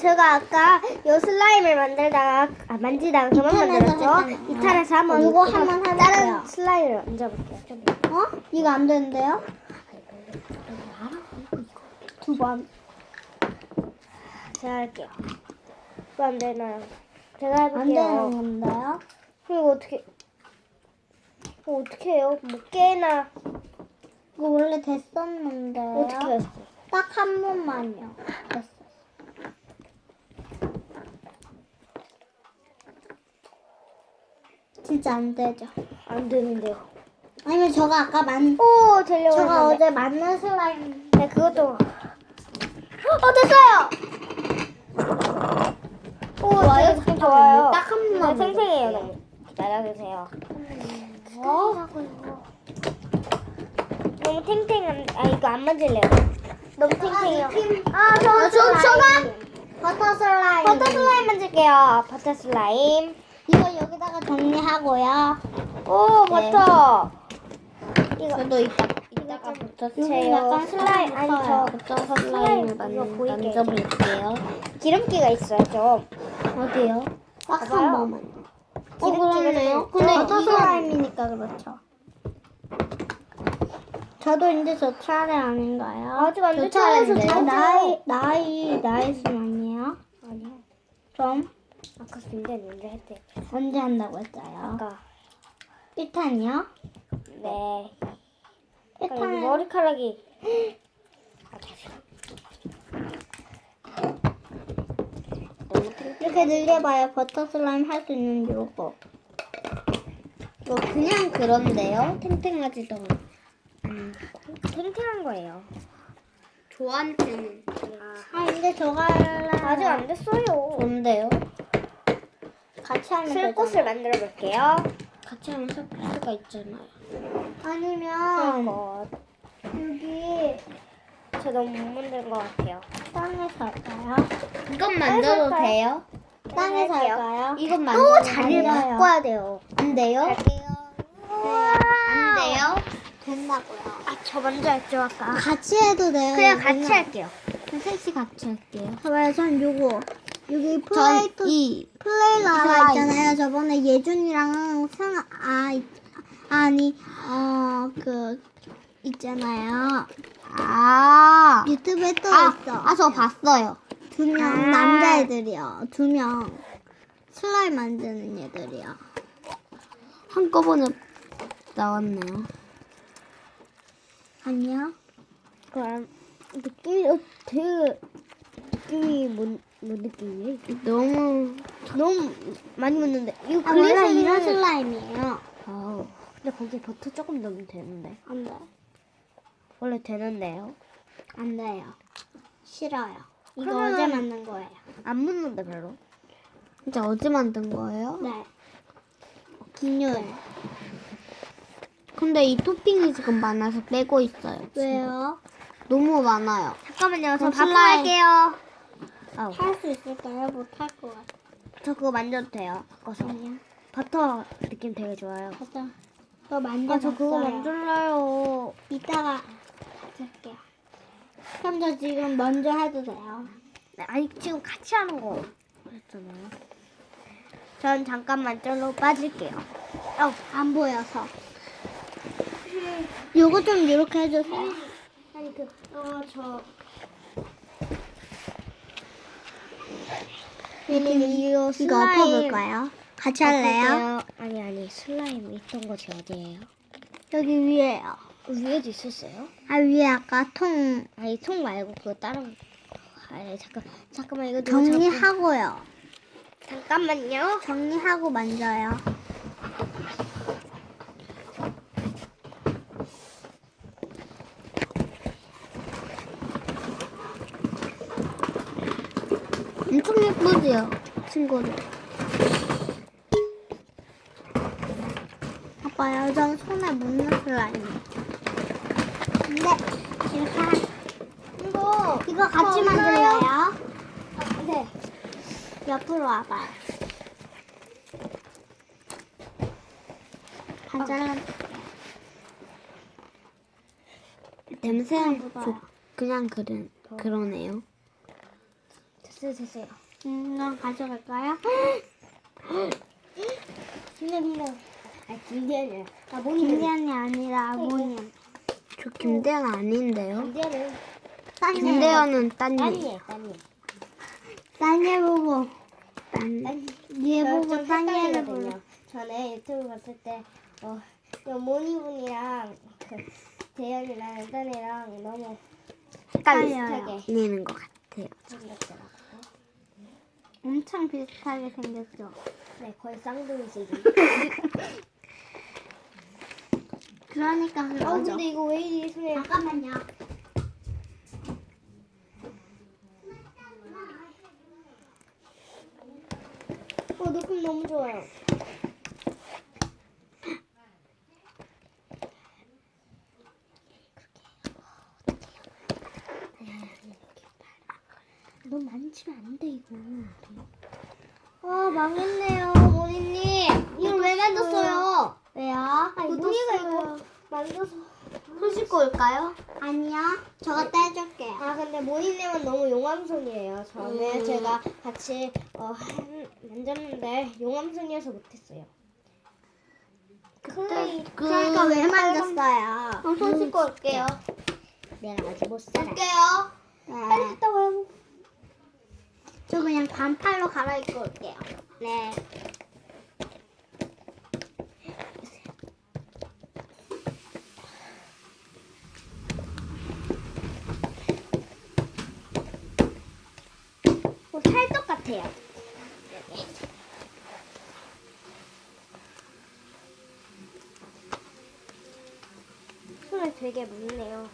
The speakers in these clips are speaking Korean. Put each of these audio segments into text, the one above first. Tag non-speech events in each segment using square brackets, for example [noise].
제가 아까 요 슬라임을 만들다가 아, 만지다가 그만 만들었죠. 했잖아요. 이탄에서 한번 이거 한번 해볼게요. 다른 슬라임을 만져볼게요. 좀. 어? 이거 안 되는데요? 두 번. 제가 할게요. 이거 안 되나요? 제가 안 해볼게요. 되는 건데요? 이거 어떻게? 이거 어떻게 해요? 뭐 깨나 이거 원래 됐었는데요. 어떻게 했어? 딱한 번만요. 됐어. 진짜 안 되죠. 안 되는데요. 아니면 저가 아까 만 오 되려고 저가 했는데. 어제 만난 슬라임 네 그것도. 어 됐어요. 오 좋아요? 되게 좋아요. 딱 한 번만 네, 탱탱해요 너무. 기다려주세요. 어? 너무 탱탱한. 아 이거 안 만질래요. 너무 탱탱해요. 아 저, 아, 저, 슬라임. 버터 슬라임. 버터 슬라임 만질게요. 버터 슬라임. 이거 여기다가 정리하고요. 오 버터. 이거 저도 이따 이따가 버터 여기 채요. 약간 슬라임 아니 저 버터 슬라임을 만- 만져볼게요. 만져 볼게요. 기름기가 있어요 좀. 어디요? 딱 봐봐요. 한 번만. 어 그러네요. 좀 근데 있죠? 버터 슬라임이니까 그렇죠. 저도 이제 저 차례 아닌가요? 아직 안 저 됐잖아요. 차례인데요? 저 나이 나이 나이 순 아니에요? 아니요. 그럼 아까 굉장히 먼저 했대요. 언제 한다고 했어요? 아까 1탄이요? 네. 아까 여기 1탄 머리카락이. 아 다시. 너무 탱. 이렇게 늘려봐요. 버터 슬라임 할 수 있는 요거. 이거 그냥 그런데요? 탱탱하지도 않고. 음, 탱탱한 거예요. 저한테는. 아, 아 근데 저가. 아직 안 됐어요. 뭔데요? 같이 하면 슬꽃을 되잖아요. 만들어 볼게요. 같이 하면 수가 있잖아요. 아니면 것. 여기 저 너무 못 만든 것 같아요. 땅에서 할까요? 이건 만져도 할까요? 돼요? 땅에서. 할까요? 이건 또 만져도 자리를 돼요? 바꿔야 돼요. 안 돼요? 안 돼요? 된다고요. 아, 저 먼저 했죠 아까. 같이 해도 돼요. 그냥. 같이 할게요. 셋이 같이 할게요. 봐봐요, 전 요거. 여기 전 플레이트, 이. 플레이라가. 있잖아요. 저번에 예준이랑 승, 아, 있- 아니, 어, 그, 있잖아요. 아. 유튜브에 또 아, 있어. 아, 저 봤어요. 두 명 아. 남자애들이요. 두 명. 슬라임 만드는 애들이요. 한꺼번에 나왔네요. 아니요. 그럼 느낌이 어, 되게 느낌이 뭔, 뭔 느낌이에요? 너무 너무 많이 묻는데 이거 아, 원래 글리세린은- 이런 슬라임이에요. 아, 근데 거기에 버터 조금 넣으면 되는데 안 돼. 원래 되는데요? 안 돼요. 싫어요. 이거 그러면- 어제 만든 거예요. 안 묻는데 별로. 진짜 어제 만든 거예요? 네. 금요일. 근데 이 토핑이 지금 많아서 빼고 있어요. 왜요? 너무 많아요. 잠깐만요. 저 바꿔갈게요. 아우, 할 수 있을까요? 못할 것 같아요. 저 그거 만져도 돼요. 바꿔서. 아니요. 버터 느낌 되게 좋아요. 가자. 저 아, 만져봤어요. 저 그거 만질래요. 이따가 할게요. 그럼 저 지금 먼저 해도 돼요? 네, 아니 지금 같이 하는 거 그랬잖아요. 전 잠깐만 절로 빠질게요. 어, 안 보여서. 요거 좀 이렇게 해주세요. 아니 그, 어, 저. 얘는 이거, 이거 엎어볼까요? 같이 할래요? 아니 아니 슬라임 있던 곳이 어디예요? 여기 위에요. 위에도 있었어요? 아, 위에 아까 통 아니 통 말고 그 다른. 아니 잠깐 잠깐만 이거 누가 정리하고요. 잠깐만요. 정리하고 만져요. 엄청 예쁘지요, 친구들. 아빠요, 전 손에 묻는 슬라임. 근데 이렇게 하- 이거 이거 같이? 만들래요? 네. 옆으로 와봐요. 반 잘라. 냄새는 그냥 그런 그러네요. 됐어요, 됐어요. 음, 그럼 가져갈까요? 김대, 김대. 아. 아, 모니. 김대현이 아니라 아버님. 저 김대현 아닌데요? 김대현은 딴예 김대현은 딴 일. 딴이에요, 딴이. 보고. 딴. 딴. 얘저 보고 불러. 헷갈리거든요. 전에 유튜브 봤을 때, 어, 그 모니분이랑 그 대현이랑 일단이랑 너무. 다니는 것 같아요. 생겼더라고요. 엄청 비슷하게 생겼죠. 네, 거의 쌍둥이시죠. [laughs] 그러니까 아, 그러죠. 근데 이거 왜 이리 손에. 잠깐만요. 어, 느낌 너무 좋아요. 너무 많이 치면 안 돼, 이거. 아, 망했네요, 모니님. 이걸 왜 만졌어요? 왜요? 아니, 모니가 이거 만져서. 손 씻고 올까요? 아니요. 저가 떼줄게요. 아, 근데 모니님은 너무 용암손이에요. 처음에 음. 제가 같이 어, 한- 만졌는데 용암손이어서 못했어요. 그래, 그러니까 왜 만졌어요? 그럼 손 씻고 올게요. 내가 아직 못 살아. 올게요. 빨리 네. 갔다 와요. 저 그냥 반팔로 갈아입고 올게요. 네. 어, 같아요. 손을 되게 묻네요.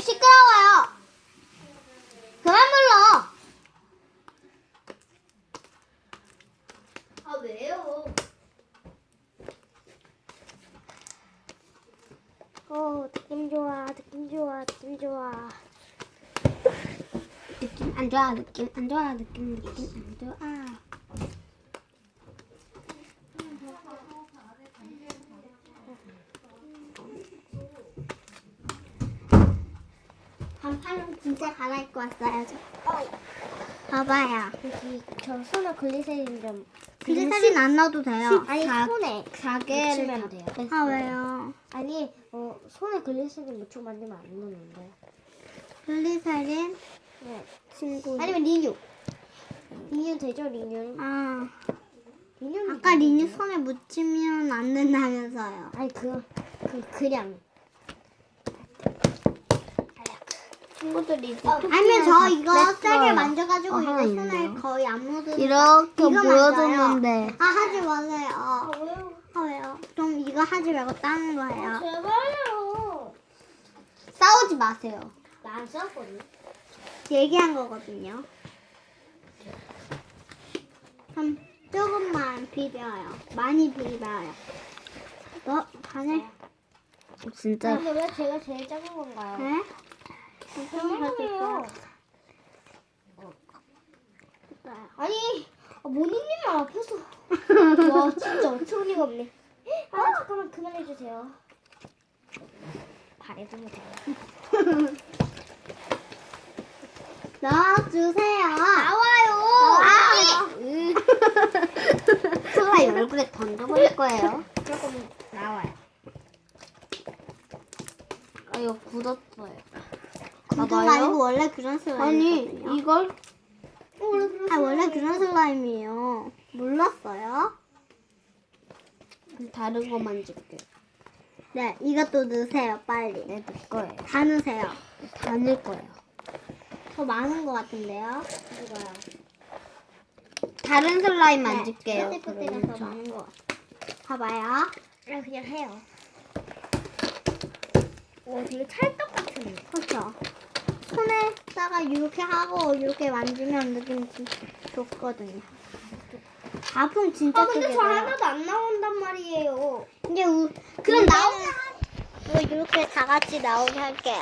시끄러워요. 그만 불러. 아 왜요? 어 느낌 좋아 느낌 좋아 느낌 좋아 느낌 안 좋아, 느낌 안 좋아, 느낌 느낌 안 좋아. 반팔로 진짜 갈아입고 왔어요. 저. 봐봐요. 여기 저 손에 글리세린 좀 글리세린 안 넣어도 돼요. 아니 자- 손에 가게를 묻히면 돼요 아 왜요? 아니 어 손에 글리세린 묻혀 만들면 안 되는데 글리세린 네. 친구. 아니면 리뉴 리뉴 되죠 리뉴 아 리뉴 아까 리뉴 손에 묻히면 안 된다면서요. 아니 그 그 그냥 친구들이 아니면 저 이거. 세게 만져가지고 어, 이거 손에. 거의 안 묻은. 이렇게 보여줬는데 아 하지 마세요. 아 왜요? 아 왜요? 그럼 이거 하지 말고 다른 거 해요. 제발요 싸우지 마세요. 나안 썼거든 얘기한 거거든요. 그럼 조금만 비벼요. 많이 비벼요. 너 반을 진짜 근데 왜 제가 제일 작은 건가요? 네? 정말이에요. 아니, 아, 모니님은 앞에서. [laughs] 와, 진짜 어처구니가 없네. 아, 잠깐만 그만해주세요. 발에도 못해요. [laughs] 넣어주세요. 나와요! 아니! 소라 얼굴에 던져버릴 거예요. 조금 나와요. 아 이거 굳었어요. 그건 봐봐요. 아니고 원래 그런 아니 슬라임이거든요. 이걸 아 원래 그런 슬라임이에요. 몰랐어요? 다른 거 만질게. 네, 이것도 넣으세요, 빨리. 네, 넣을 거예요. 다 넣으세요. 다 넣을 거예요. 더 많은 것 같은데요? 누가요? 다른 슬라임 만질게요. 네, 뽀띠뽀띠가 그러면 더 저. 많은 것 같아요. 봐봐요. 아, 그냥 해요. 오, 되게 찰떡 같은. 그렇죠. 손에다가 이렇게 하고 이렇게 만지면 느낌 진짜 좋거든요. 아픔 진짜 아, 근데 크게 저 돼요. 하나도 안 나온단 말이에요. 이제 우, 그럼 나오면 이렇게 다 같이 나오게 할게요.